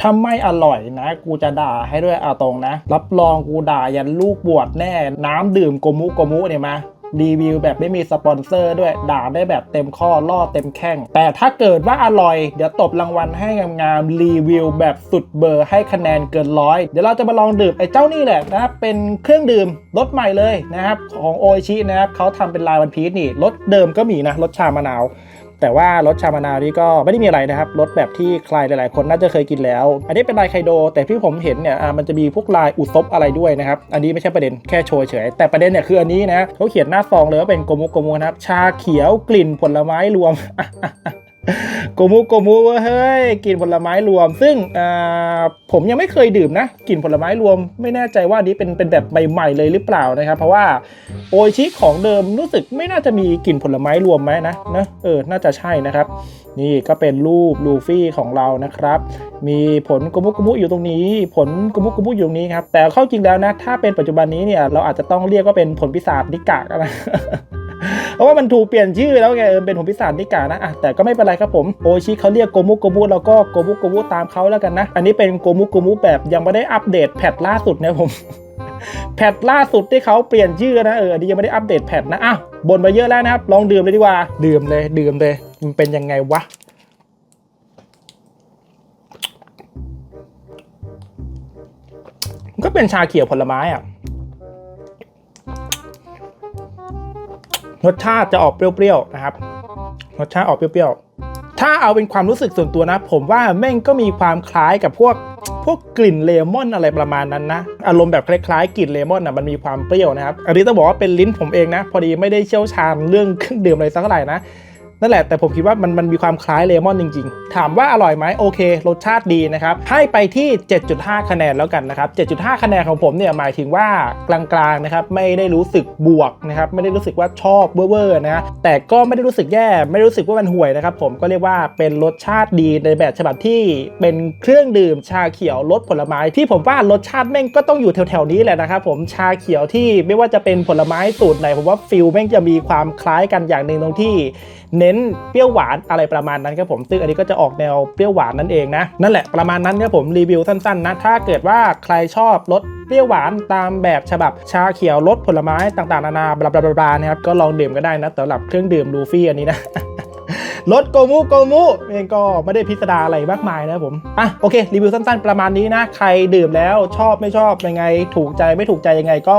ถ้าไม่อร่อยนะ กูจะด่าให้ด้วยเอาตรงนะ รับรองกูด่ายันลูกบวชแน่ น้ำดื่มโกมุโกมุเนี่ยมารีวิวแบบไม่มีสปอนเซอร์ด้วยด่าได้แบบเต็มข้อล่อเต็มแข้ง แต่ถ้าเกิดว่าอร่อย เดี๋ยวตบรางวัลให้งามๆรีวิวแบบสุดเบอร์ให้คะแนนเกินร้อยเดี๋ยวเราจะมาลองดื่มไอ้เจ้านี่แหละนะครับเป็นเครื่องดื่มรสใหม่เลยนะครับของโอชินะครับเขาทำเป็นลายวันพีชนี่รสเดิมก็มีนะรสชามะนาว แต่ว่ารสชามะนาวนี่ก็ไม่ได้มีอะไรนะครับรสแบบที่ใครหลาย ๆ คนน่าจะเคยกินแล้ว อันนี้เป็นลายไคโด แต่ที่ผมเห็นเนี่ยมันจะมีพวกลายอุซบอะไรด้วยนะครับ อันนี้ไม่ใช่ประเด็นแค่โชว์เฉย แต่ประเด็นเนี่ยคืออันนี้นะเขาเขียนหน้าซองเลยว่าเป็นโกมุโกมุนะครับชาเขียวกลิ่นผลไม้รวม โกมุโกมุเว้ยเฮ้ยกลิ่นผลไม้รวม ซึ่งผมยังไม่เคยดื่มนะกลิ่นผลไม้รวม ไม่แน่ใจว่านี้เป็นเป็นแบบใหม่ๆเลยหรือเปล่านะครับ เพราะว่าโออิชิของเดิมรู้สึกไม่น่าจะมีกลิ่นผลไม้รวมไหมนะนะเออน่าจะใช่นะครับ นี่ก็เป็นรูปลูฟี่ของเรานะครับ มีผลกมุกมุอยู่ตรงนี้ ผลกมุกมุอยู่ตรงนี้ครับแต่เข้าจริงแล้วนะถ้าเป็นปัจจุบันนี้เนี่ยเราอาจจะต้องเรียกว่าเป็นผลพิศาจนิกะก็ได้ เพราะว่ามันถูกเปลี่ยนชื่อแล้วไงเออเป็นผลพิศาจนิกะนะอะแต่ก็ไม่เป็นไรครับผมโอชิเขาเรียกโกมุโกมุเราก็โกมุโกมุตามเขาแล้วกันนะ อันนี้เป็นโกมุโกมุแบบยังไม่ได้อัปเดตแพทล่าสุดนะผมแพทล่าสุดที่เขาเปลี่ยนชื่อนะเอออันนี้ยังไม่ได้อัปเดตแพทนะอ้าวบ่นมาเยอะแล้วนะครับลองดื่มเลยดีกว่าดื่มเลยดื่มเลยมันเป็นยังไงวะมันก็เป็นชาเขียวผลไม้อะ รสชาติจะออกเปรี้ยวๆนะครับรสชาติออกเปรี้ยวๆถ้าเอาเป็นความรู้สึกส่วนตัวนะ ผมว่าแม่งก็มีความคล้ายกับพวกพวกกลิ่นเลมอนอะไรประมาณนั้นนะ อารมณ์แบบคล้ายๆกลิ่นเลมอนอะมันมีความเปรี้ยวนะครับ อันนี้ต้องบอกว่าเป็นลิ้นผมเองนะ พอดีไม่ได้เชี่ยวชาญเรื่องเครื่องดื่มอะไรสักเท่าไหร่นะ นั่นแหละแต่ผมคิดว่ามันมันมีความคล้ายเลมอนจริง ๆ ถามว่าอร่อยไหมโอเค รสชาติดีนะครับ ให้ไปที่ 7.5 คะแนนแล้วกันนะครับ 7.5 คะแนนของผมเนี่ยหมายถึงว่ากลางๆนะครับไม่ได้รู้สึกบวกนะครับไม่ได้รู้สึกว่าชอบเวอร์ๆนะแต่ก็ไม่ได้รู้สึกแย่ไม่รู้สึกว่ามันห่วยนะครับผมก็เรียกว่าเป็นรสชาติดีในแบบฉบับที่เป็นเครื่องดื่มชาเขียวรสผลไม้ที่ผมว่ารสชาติแม่งก็ต้องอยู่แถวๆนี้แหละนะครับผมชาเขียวที่ไม่ว่าจะเป็นผลไม้สูตรไหนผมว่าฟิลแม่งจะมีความคล้ายกันอย่างหนึ่งตรงที่เน้นเปรี้ยวหวานอะไรประมาณนั้นครับผมซึ่งอันนี้ก็จะออกแนวเปรี้ยวหวานนั่นเองนะนั่นแหละประมาณนั้นครับผมรีวิวสั้นๆนะถ้าเกิดว่าใครชอบรสเปรี้ยวหวานตามแบบฉบับชาเขียวรสผลไม้ต่างๆนานาบลาบลาบลาบนะครับก็ลองดื่มก็ได้นะสำหรับเครื่องดื่มลูฟี่อันนี้นะรสโกมุโกมุเองก็ไม่ได้พิสดารอะไรมากมายนะผม อะโอเค รีวิวสั้นๆ ประมาณนี้นะ ใครดื่มแล้วชอบไม่ชอบยังไง ถูกใจไม่ถูกใจยังไงก็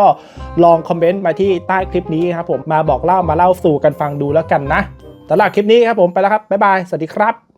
ลองคอมเมนต์มาที่ใต้คลิปนี้ครับผมมาบอกเล่ามาเล่าสู่กันฟังดูแล้วกันนะ สำหรับคลิปนี้ครับผมไปแล้วครับบ๊ายบายสวัสดีครับ